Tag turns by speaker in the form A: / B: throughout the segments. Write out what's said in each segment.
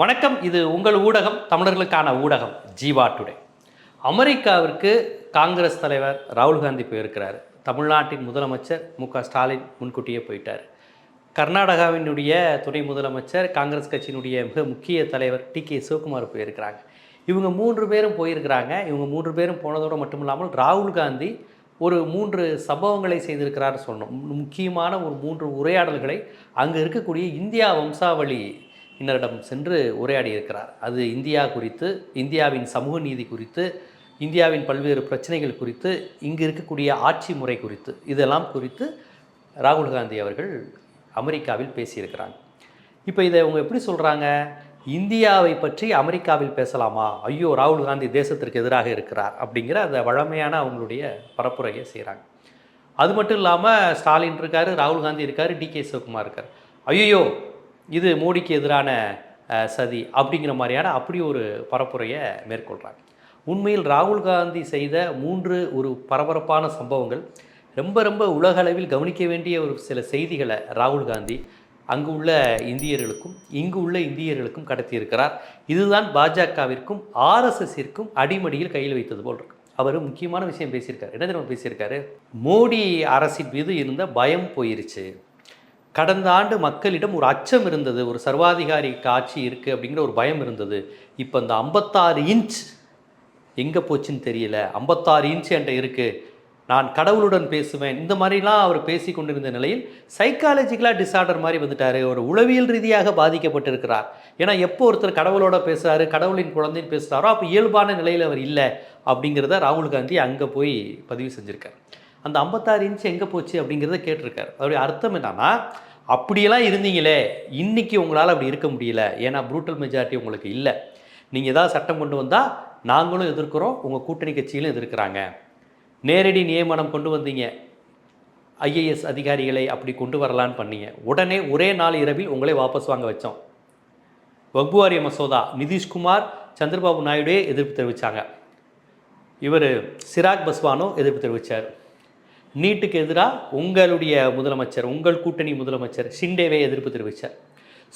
A: வணக்கம் இது உங்கள் ஊடகம் தமிழர்களுக்கான ஊடகம் ஜீவா டுடே. அமெரிக்காவிற்கு காங்கிரஸ் தலைவர் ராகுல் காந்தி போயிருக்கிறார். தமிழ்நாட்டின் முதலமைச்சர் மு க ஸ்டாலின் முன்கூட்டியே போயிட்டார். கர்நாடகாவினுடைய துணை முதலமைச்சர் காங்கிரஸ் கட்சியினுடைய மிக முக்கிய தலைவர் டி கே சிவகுமார் போயிருக்கிறாங்க. இவங்க மூன்று பேரும் போயிருக்கிறாங்க. இவங்க மூன்று பேரும் போனதோடு மட்டும் இல்லாமல் ராகுல் காந்தி ஒரு மூன்று சம்பவங்களை செய்திருக்கிறார் சொன்னோம் முக்கியமான ஒரு மூன்று உரையாடல்களை அங்கே இருக்கக்கூடிய இந்தியா வம்சாவளி இன்னரிடம் சென்று உரையாடி இருக்கிறார் அது இந்தியா குறித்து இந்தியாவின் சமூக நீதி குறித்து இந்தியாவின் பல்வேறு பிரச்சனைகள் குறித்து இங்கு இருக்கக்கூடிய ஆட்சி முறை குறித்து இதெல்லாம் குறித்து ராகுல் காந்தி அவர்கள் அமெரிக்காவில் பேசியிருக்கிறாங்க இப்போ இதை அவங்க எப்படி சொல்கிறாங்க இந்தியாவை பற்றி அமெரிக்காவில் பேசலாமா? ஐயோ ராகுல் காந்தி தேசத்திற்கு எதிராக இருக்கிறார் அப்படிங்கிற அந்த வழமையான அவங்களுடைய பரப்புரையை செய்கிறாங்க அது மட்டும் இல்லாமல் ஸ்டாலின் இருக்கார் ராகுல் காந்தி இருக்கார் டி கே சிவகுமார் இருக்கார். ஐயோ இது மோடிக்கு எதிரான சதி அப்படிங்கிற மாதிரியான அப்படி ஒரு பரப்புரையை மேற்கொள்கிறாங்க உண்மையில் ராகுல் காந்தி செய்த மூன்று ஒரு பரபரப்பான சம்பவங்கள் ரொம்ப ரொம்ப உலகளவில் கவனிக்க வேண்டிய ஒரு சில செய்திகளை ராகுல் காந்தி அங்கு உள்ள இந்தியர்களுக்கும் இங்கு உள்ள இந்தியர்களுக்கும் கடத்தியிருக்கிறார். இதுதான் பாஜகவிற்கும் ஆர்எஸ்எஸிற்கும் அடிமடியில் கையில் வைத்தது போல் இருக்கு. அவர் முக்கியமான விஷயம் பேசியிருக்காரு. என்ன தெரியுமா பேசியிருக்காரு? மோடி அரசின் மீது இருந்த பயம் போயிருச்சு. கடந்த ஆண்டு மக்களிடம் ஒரு அச்சம் இருந்தது ஒரு சர்வாதிகாரி ஆட்சி இருக்குது அப்படிங்கிற ஒரு பயம் இருந்தது. இப்போ இந்த ஐம்பத்தாறு இன்ச் எங்கே போச்சுன்னு தெரியல. ஐம்பத்தாறு இன்ச் என்கிட்ட இருக்குது நான் கடவுளுடன் பேசுவேன். இந்த மாதிரிலாம் அவர் பேசி கொண்டிருந்த நிலையில் சைக்காலஜிக்கலாக டிசார்டர் மாதிரி வந்துட்டார். ஒரு உளவியல் ரீதியாக பாதிக்கப்பட்டிருக்கிறார். ஏன்னா எப்போ ஒருத்தர் கடவுளோட பேசுகிறாரு கடவுளின் குழந்தைன்னு பேசுகிறாரோ அப்போ இயல்பான நிலையில் அவர் இல்லை அப்படிங்கிறத ராகுல் காந்தி அங்கே போய் பதிவு செஞ்சுருக்கார். அந்த ஐம்பத்தாறு இன்ச் எங்கே போச்சு அப்படிங்கிறத கேட்டிருக்காரு. அதோடைய அர்த்தம் என்னன்னா அப்படியெல்லாம் இருந்தீங்களே இன்றைக்கி உங்களால் அப்படி இருக்க முடியல. ஏன்னா ப்ரூட்டல் மெஜாரிட்டி உங்களுக்கு இல்லை. நீங்கள் ஏதாவது சட்டம் கொண்டு வந்தால் நாங்களும் எதிர்க்கிறோம் உங்கள் கூட்டணி கட்சியிலும் எதிர்க்கிறாங்க. நேரடி நியமனம் கொண்டு வந்தீங்க. ஐஏஎஸ் அதிகாரிகளை அப்படி கொண்டு வரலான்னு பண்ணீங்க. உடனே ஒரே நாள் இரவில் உங்களை வாபஸ் வாங்க வச்சோம். வக்புவாரிய மசோதா நிதிஷ்குமார் சந்திரபாபு நாயுடே எதிர்ப்பு தெரிவித்தாங்க இவர் சிராக் பஸ்வானோ எதிர்ப்பு தெரிவித்தார் நீட்டுக்கு எதிராக உங்களுடைய முதலமைச்சர் உங்கள் கூட்டணி முதலமைச்சர் ஷிண்டேவே எதிர்ப்பு தெரிவித்தார்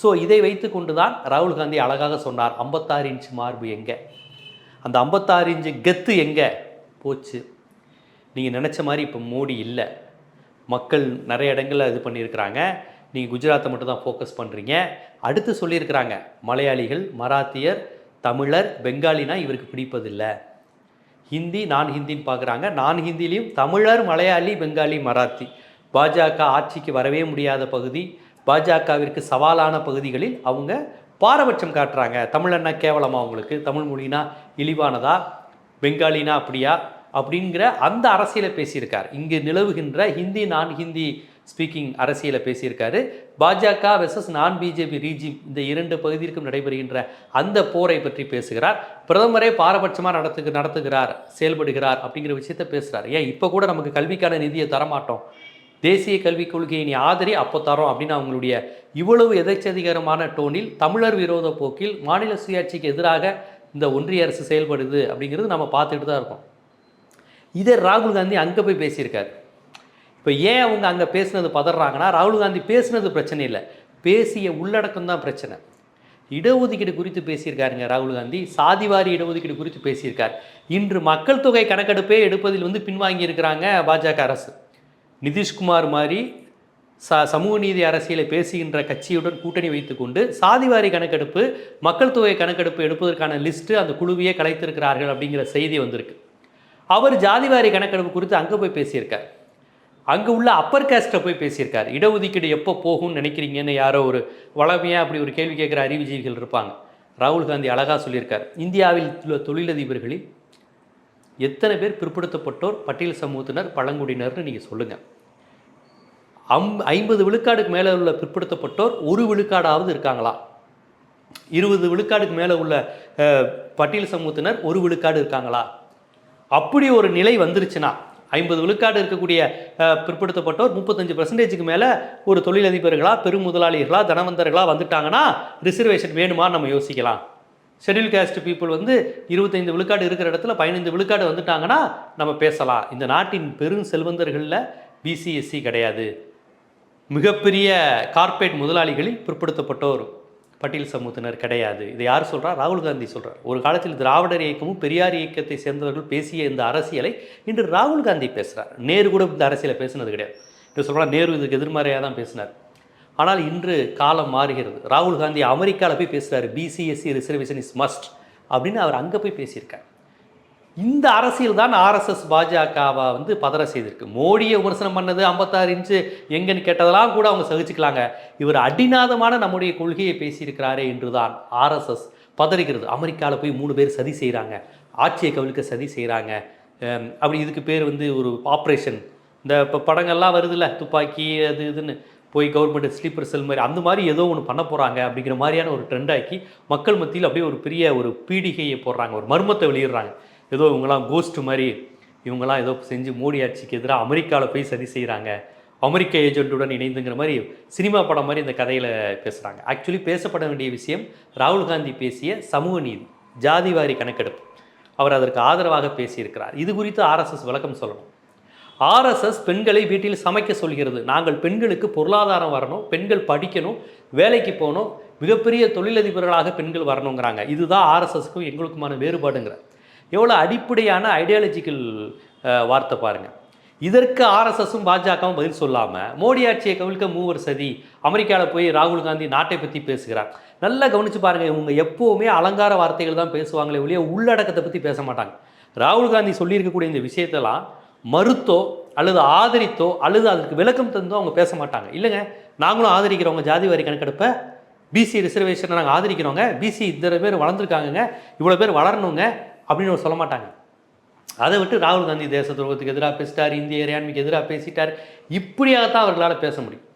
A: ஸோ இதை வைத்து கொண்டு தான் ராகுல் காந்தி அழகாக சொன்னார் ஐம்பத்தாறு இன்ச் மார்பு எங்கே? அந்த ஐம்பத்தாறு இன்ச்சு கெத்து எங்கே? போச்சு. நீங்கள் நினச்ச மாதிரி இப்போ மோடி இல்லை. மக்கள் நிறைய இடங்களில் இது பண்ணியிருக்கிறாங்க. நீங்கள் குஜராத்தை மட்டும் தான் ஃபோக்கஸ் பண்ணுறீங்க அடுத்து சொல்லியிருக்கிறாங்க மலையாளிகள் மராத்தியர் தமிழர் பெங்காலினா இவருக்கு பிடிப்பதில்லை. ஹிந்தி நான் ஹிந்தின்னு பார்க்குறாங்க. நான் ஹிந்திலையும் தமிழர் மலையாளி பெங்காலி மராத்தி. பாஜக ஆட்சிக்கு வரவே முடியாத பகுதி பாஜகவிற்கு சவாலான பகுதிகளில் அவங்க பாரபட்சம் காட்டுறாங்க. தமிழன்னா கேவலமா அவங்களுக்கு தமிழ் மொழினா இழிவானதா? பெங்காலினா அப்படியா? அப்படிங்கிற அந்த அரசியலை பேசியிருக்கார். இங்கு நிலவுகின்ற ஹிந்தி நான் ஹிந்தி ஸ்பீக்கிங் அரசியலை பேசியிருக்காரு. பாஜக வெர்சஸ் நான் பிஜேபி ரீஜிம் இந்த இரண்டு பகுதிக்கும் நடைபெறுகின்ற அந்த போரை பற்றி பேசுகிறார். பிரதமரே பாரபட்சமாக நடத்து நடத்துகிறார் செயல்படுகிறார் அப்படிங்கிற விஷயத்த பேசுகிறார் ஏன் இப்போ கூட நமக்கு கல்விக்கான நிதியை தரமாட்டோம்? தேசிய கல்விக் கொள்கையை நீ ஆதரி அப்போ தரோம் அப்படின்னு அவங்களுடைய இவ்வளவு எதச்சதிகரமான டோனில் தமிழர் விரோத போக்கில் மாநில சுயாட்சிக்கு எதிராக இந்த ஒன்றிய அரசு செயல்படுது அப்படிங்கிறது நம்ம பார்த்துட்டு தான் இருக்கோம். இதே ராகுல் காந்தி அங்கே போய் பேசியிருக்காரு. இப்போ ஏன் அவங்க அங்கே பேசுனது பதறாங்கன்னா ராகுல் காந்தி பேசுனது பிரச்சனை இல்லை. பேசிய உள்ளடக்கம் தான் பிரச்சனை. இடஒதுக்கீடு குறித்து பேசியிருக்காருங்க ராகுல் காந்தி. சாதிவாரி இடஒதுக்கீடு குறித்து பேசியிருக்கார். இன்று மக்கள் தொகை கணக்கெடுப்பே எடுப்பதில் வந்து பின்வாங்கி இருக்கிறாங்க பாஜக அரசு. நிதிஷ்குமார் மாதிரி ச சமூக நீதி அரசியலை பேசுகின்ற கட்சியுடன் கூட்டணி வைத்துக்கொண்டு சாதிவாரி கணக்கெடுப்பு மக்கள் தொகை கணக்கெடுப்பு எடுப்பதற்கான லிஸ்ட்டு அந்த குழுவையே கலைத்திருக்கிறார்கள் அப்படிங்கிற செய்தி வந்திருக்கு. அவர் ஜாதிவாரி கணக்கெடுப்பு குறித்து அங்கே போய் பேசியிருக்கார். அங்கே உள்ள அப்பர் காஸ்ட்டை போய் பேசியிருக்கார். இடஒதுக்கீடு எப்போ போகும்னு நினைக்கிறீங்கன்னு யாரோ ஒரு வளமையாக அப்படி ஒரு கேள்வி கேட்குற அறிவுஜீவிகள் இருப்பாங்க. ராகுல் காந்தி அழகாக சொல்லியிருக்கார். இந்தியாவில் உள்ள தொழிலதிபர்களில் எத்தனை பேர் பிற்படுத்தப்பட்டோர் பட்டியல் சமூகத்தினர் பழங்குடியினர்னு நீங்கள் சொல்லுங்கள் அம் ஐம்பது விழுக்காடுக்கு மேலே உள்ள பிற்படுத்தப்பட்டோர் ஒரு விழுக்காடாவது இருக்காங்களா? இருபது விழுக்காடுக்கு மேலே உள்ள பட்டியல் சமூகத்தினர் ஒரு விழுக்காடு இருக்காங்களா? அப்படி ஒரு நிலை வந்துருச்சுன்னா ஐம்பது விழுக்காடு இருக்கக்கூடிய பிற்படுத்தப்பட்டோர் முப்பத்தஞ்சு பர்சன்டேஜுக்கு மேலே ஒரு தொழிலதிபர்களா பெரும் முதலாளிகளா தனவந்தர்களா வந்துட்டாங்கன்னா ரிசர்வேஷன் வேணுமா நம்ம யோசிக்கலாம். ஷெட்யூல் காஸ்ட் பீப்புள் வந்து இருபத்தைந்து விழுக்காடு இருக்கிற இடத்துல பதினைந்து விழுக்காடு வந்துட்டாங்கன்னா நம்ம பேசலாம். இந்த நாட்டின் பெரும் செல்வந்தர்களில் பிசிஎஸ்சி கிடையாது. மிகப்பெரிய கார்ப்பரேட் முதலாளிகளில் பிற்படுத்தப்பட்டோர் பட்டியல் சமூகத்தினர் கிடையாது. இதை யார் சொல்கிறார் ராகுல் காந்தி சொல்கிறார் ஒரு காலத்தில் திராவிடர் இயக்கமும் பெரியார் இயக்கத்தை சேர்ந்தவர்கள் பேசிய இந்த அரசியலை இன்று ராகுல் காந்தி பேசுகிறார் நேரு கூட இந்த அரசியலை பேசினது கிடையாது. இப்போ சொல்கிறா நேரு இதுக்கு எதிர்மறையாக தான் பேசினார். ஆனால் இன்று காலம் மாறுகிறது. ராகுல் காந்தி அமெரிக்காவில் போய் பேசுகிறார் பிசிஎஸ்சி ரிசர்வேஷன் இஸ் மஸ்ட் அப்படின்னு அவர் அங்கே போய் பேசியிருக்கார். இந்த அரசியல் தான் ஆர்எஸ்எஸ் பாஜகவை வந்து பதற செய்திருக்கு. மோடியை விமர்சனம் பண்ணது ஐம்பத்தாறு இன்ச்சு எங்கன்னு கேட்டதெல்லாம் கூட அவங்க சகிச்சுக்கலாங்க. இவர் அடிநாதமான நம்முடைய கொள்கையை பேசியிருக்கிறாரே என்று தான் ஆர்எஸ்எஸ் பதறுகிறது. அமெரிக்காவில் போய் மூணு பேர் சதி செய்கிறாங்க ஆட்சியை கவிழ்க்க சதி செய்கிறாங்க அப்படி இதுக்கு பேர் வந்து ஒரு ஆப்ரேஷன் இந்த இப்போ படங்கள்லாம் வருதுல்ல துப்பாக்கி அது இதுன்னு போய் கவர்மெண்ட் ஸ்லீப்பர் செல் மாதிரி அந்த மாதிரி ஏதோ ஒன்று பண்ண போகிறாங்க அப்படிங்கிற மாதிரியான ஒரு ட்ரெண்டாக்கி மக்கள் மத்தியில் அப்படியே ஒரு பெரிய ஒரு பீடிகையை போடுறாங்க. ஒரு மர்மத்தை வெளியிடுறாங்க. ஏதோ இவங்கெல்லாம் கோஸ்ட் மாதிரி இவங்கெல்லாம் ஏதோ செஞ்சு மோடி ஆட்சிக்கு எதிராக அமெரிக்காவில் போய் சதி செய்கிறாங்க அமெரிக்க ஏஜென்ட்டுடன் இணைந்துங்கிற மாதிரி சினிமா படம் மாதிரி இந்த கதையில் பேசுகிறாங்க ஆக்சுவலி பேசப்பட வேண்டிய விஷயம் ராகுல் காந்தி பேசிய சமூக நீதி ஜாதிவாரி கணக்கெடுப்பு. அவர் அதற்கு ஆதரவாக பேசியிருக்கிறார். இது குறித்து ஆர்எஸ்எஸ் விளக்கம் சொல்லணும். ஆர்எஸ்எஸ் பெண்களை வீட்டில் சமைக்க சொல்கிறது. நாங்கள் பெண்களுக்கு பொருளாதாரம் வரணும் பெண்கள் படிக்கணும் வேலைக்கு போகணும் மிகப்பெரிய தொழிலதிபர்களாக பெண்கள் வரணுங்கிறாங்க. இதுதான் ஆர்எஸ்எஸ்க்கும் எங்களுக்குமான வேறுபாடுங்கிற. எவ்வளோ அடிப்படையான ஐடியாலஜிக்கல் வார்த்தை பாருங்கள் இதற்கு ஆர்எஸ்எஸும் பாஜகவும் பதில் சொல்லாமல் மோடி ஆட்சியை கவிழ்க்க மூவர் சதி அமெரிக்காவில் போய் ராகுல் காந்தி நாட்டை பற்றி பேசுகிறார். நல்லா கவனித்து பாருங்கள் இவங்க எப்போவுமே அலங்கார வார்த்தைகள் தான் பேசுவாங்களே ஒழிய உள்ளடக்கத்தை பற்றி பேச மாட்டாங்க. ராகுல் காந்தி சொல்லியிருக்கக்கூடிய இந்த விஷயத்தெல்லாம் மறுத்தோ அல்லது ஆதரித்தோ அல்லது அதுக்கு விளக்கம் தந்தோ அவங்க பேச மாட்டாங்க. இல்லைங்க நாங்களும் ஆதரிக்கிறவங்க ஜாதி வாரி கணக்கெடுப்பை பிசி ரிசர்வேஷனை நாங்கள் ஆதரிக்கிறோங்க. பிசி இத்தனை பேர் வளர்ந்துருக்காங்கங்க. இவ்வளோ பேர் வளரணுங்க. அப்படின்னு சொல்ல மாட்டாங்க. அதை விட்டு ராகுல் காந்தி தேச துரோகத்துக்கு எதிராக பேசிட்டார் இந்திய இறையாண்மைக்கு எதிராக பேசிட்டார். இப்படியாகத்தான் அவர்களால் பேச முடியும்.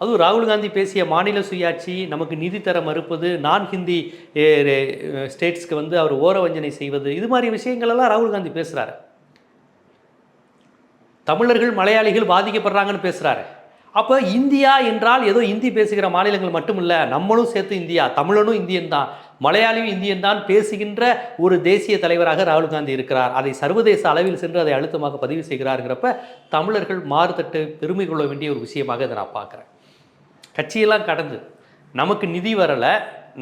A: அதுவும் ராகுல் காந்தி பேசிய மாநில சுயாட்சி நமக்கு நிதி தர மறுப்பது நான் ஹிந்தி ஸ்டேட்ஸ்க்கு வந்து அவர் ஓர வஞ்சனை செய்வது இது மாதிரி விஷயங்களெல்லாம் ராகுல் காந்தி பேசுகிறாரு தமிழர்கள் மலையாளிகள் பாதிக்கப்படுறாங்கன்னு பேசுகிறாரு அப்போ இந்தியா என்றால் ஏதோ இந்தி பேசுகிற மாநிலங்கள் மட்டும் இல்லை நம்மளும் சேர்த்து இந்தியா தமிழனும் இந்தியன் தான். மலையாளியும் இந்தியன் தான் பேசுகின்ற ஒரு தேசிய தலைவராக ராகுல் காந்தி இருக்கிறார். அதை சர்வதேச அளவில் சென்று அதை அழுத்தமாக பதிவு செய்கிறாருங்கிறப்ப தமிழர்கள் மாறுதட்டு பெருமை கொள்ள வேண்டிய ஒரு விஷயமாக இதை நான் பார்க்குறேன். கட்சியெல்லாம் கடந்து நமக்கு நிதி வரலை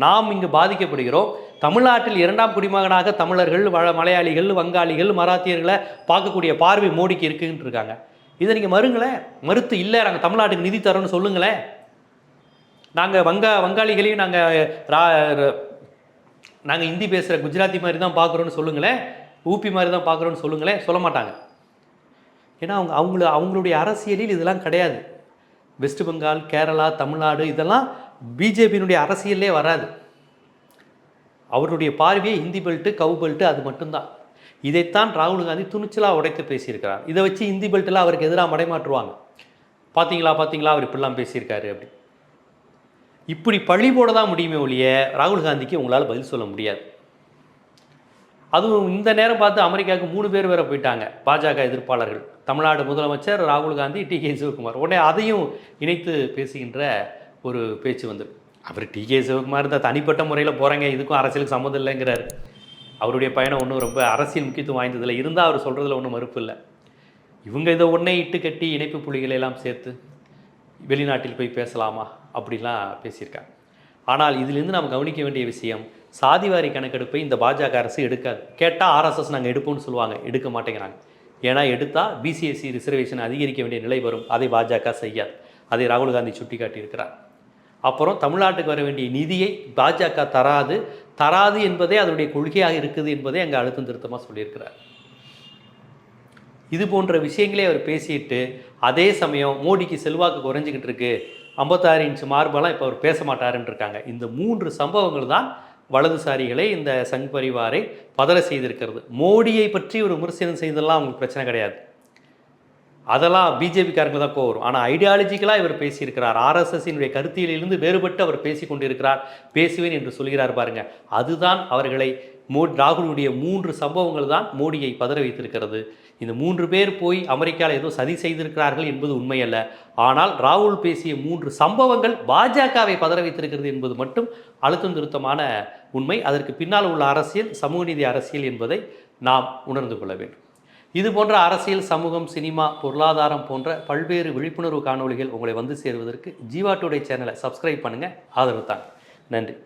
A: நாம் இங்கு பாதிக்கப்படுகிறோம். தமிழ்நாட்டில் இரண்டாம் குடிமகனாக தமிழர்கள் மலையாளிகள் வங்காளிகள் மராத்தியர்களை பார்க்கக்கூடிய பார்வை மோடிக்கு இருக்குன்னு இருக்காங்க. இதை நீங்கள் மறுங்களேன். மறுத்து இல்லை நாங்கள் தமிழ்நாட்டுக்கு நிதி தரோன்னு சொல்லுங்களேன். நாங்கள் வங்கா வங்காளிகளையும் நாங்கள் ரா நாங்கள் ஹிந்தி பேசுகிற குஜராத்தி மாதிரி தான் பார்க்குறோன்னு சொல்லுங்களேன். ஊபி மாதிரி தான் பார்க்குறோன்னு சொல்லுங்களேன். சொல்ல மாட்டாங்க. ஏன்னா அவங்க அவங்கள அவங்களுடைய அரசியலில் இதெல்லாம் கிடையாது. வெஸ்ட் பெங்கால் கேரளா தமிழ்நாடு இதெல்லாம் பிஜேபியினுடைய அரசியலே வராது. அவருடைய பார்வையே ஹிந்தி பெல்ட்டு கவு பெல்ட்டு அது மட்டும்தான். இதைத்தான் ராகுல் காந்தி துணிச்சலாக உடைத்து பேசியிருக்கிறார். இதை வச்சு இந்தி பெல்ட்டில் அவருக்கு எதிராக மடைமாற்றுவாங்க. பார்த்தீங்களா பார்த்தீங்களா அவர் இப்படிலாம் பேசியிருக்காரு அப்படி. இப்படி பழி போட தான் முடியுமே ஒழிய ராகுல் காந்திக்கு உங்களால் பதில் சொல்ல முடியாது. அதுவும் இந்த நேரம் பார்த்து அமெரிக்காவுக்கு மூணு பேர் வேற போயிட்டாங்க பாஜக எதிர்ப்பாளர்கள். தமிழ்நாடு முதலமைச்சர் ராகுல் காந்தி டி கே சிவகுமார். உடனே அதையும் இணைத்து பேசுகின்ற ஒரு பேச்சு வந்து அவர் டி கே சிவகுமார் இந்த தனிப்பட்ட முறையில் போகிறாங்க இதுக்கும் அரசியலுக்கு சம்மந்தம் இல்லைங்கிறாரு. அவருடைய பயணம் ஒன்றும் ரொம்ப அரசியல் முக்கியத்துவம் வாய்ந்ததில்லை. இருந்தால் அவர் சொல்கிறதுல ஒன்றும் மறுப்பு இல்லை. இவங்க இதை ஒன்றே இட்டு கட்டி இணைப்பு புள்ளிகளை எல்லாம் சேர்த்து வெளிநாட்டில் போய் பேசலாமா அப்படிலாம் பேசியிருக்காங்க. ஆனால் இதிலிருந்து நாம் கவனிக்க வேண்டிய விஷயம் சாதிவாரி கணக்கெடுப்பை இந்த பாஜக அரசு எடுக்காது. கேட்டால் ஆர்எஸ்எஸ் நாங்கள் எடுப்போம்னு சொல்லுவாங்க. எடுக்க மாட்டேங்கிறாங்க. ஏன்னா எடுத்தால் பிசிஎஸ்சி ரிசர்வேஷன் அதிகரிக்க வேண்டிய நிலை வரும். அதை பாஜக செய்யாது. அதை ராகுல் காந்தி சுட்டி காட்டியிருக்கிறார் அப்புறம் தமிழ்நாட்டுக்கு வர வேண்டிய நிதியை பாஜக தராது. தராது என்பதே அதனுடைய கொள்கையாக இருக்குது என்பதை அங்கே அழுத்தம் திருத்தமாக சொல்லியிருக்கிறார். இது போன்ற விஷயங்களே அவர் பேசிட்டு அதே சமயம் மோடிக்கு செல்வாக்கு குறைஞ்சிக்கிட்டு இருக்கு. ஐம்பத்தாறு இன்ச்சு மார்பெல்லாம் இப்போ அவர் பேச மாட்டாருன்னு இருக்காங்க இந்த மூன்று சம்பவங்கள் தான் வலதுசாரிகளை இந்த சங் பரிவாரை பதற செய்திருக்கிறது. மோடியை பற்றி ஒரு விமர்சனம் செய்ததெல்லாம் அவங்களுக்கு பிரச்சனை கிடையாது. அதெல்லாம் பிஜேபிக்காரங்க தான் கோவம் ஆனால் ஐடியாலஜிக்கலாக இவர் பேசியிருக்கிறார். ஆர்எஸ்எஸ்ஸினுடைய கருத்தியிலிருந்து வேறுபட்டு அவர் பேசி கொண்டிருக்கிறார் பேசுவேன் என்று சொல்கிறார் பாருங்க. அதுதான் அவர்களை மோ ராகுலுடைய மூன்று சம்பவங்கள் தான் மோடியை பதற வைத்திருக்கிறது. இந்த மூன்று பேர் போய் அமெரிக்காவில் ஏதோ சதி செய்திருக்கிறார்கள் என்பது உண்மையல்ல. ஆனால் ராகுல் பேசிய மூன்று சம்பவங்கள் பாஜகவை பதற வைத்திருக்கிறது என்பது மட்டும் அழுத்தம் திருத்தமான உண்மை. அதற்கு பின்னால் உள்ள அரசியல் சமூக நீதி அரசியல் என்பதை நாம் உணர்ந்து கொள்ள வேண்டும். இது போன்ற அரசியல் சமூகம் சினிமா பொருளாதாரம் போன்ற பல்வேறு விழிப்புணர்வு காணொளிகள் உங்களை வந்து சேருவதற்கு ஜீவா டுடே சேனலை சப்ஸ்கிரைப் பண்ணுங்கள் ஆதரவு தாங்க. நன்றி.